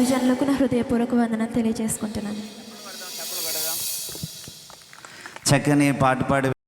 దైవజనులకు నా హృదయపూర్వక వందనం తెలియజేసుకుంటున్నాను. చక్కని పాట పాడి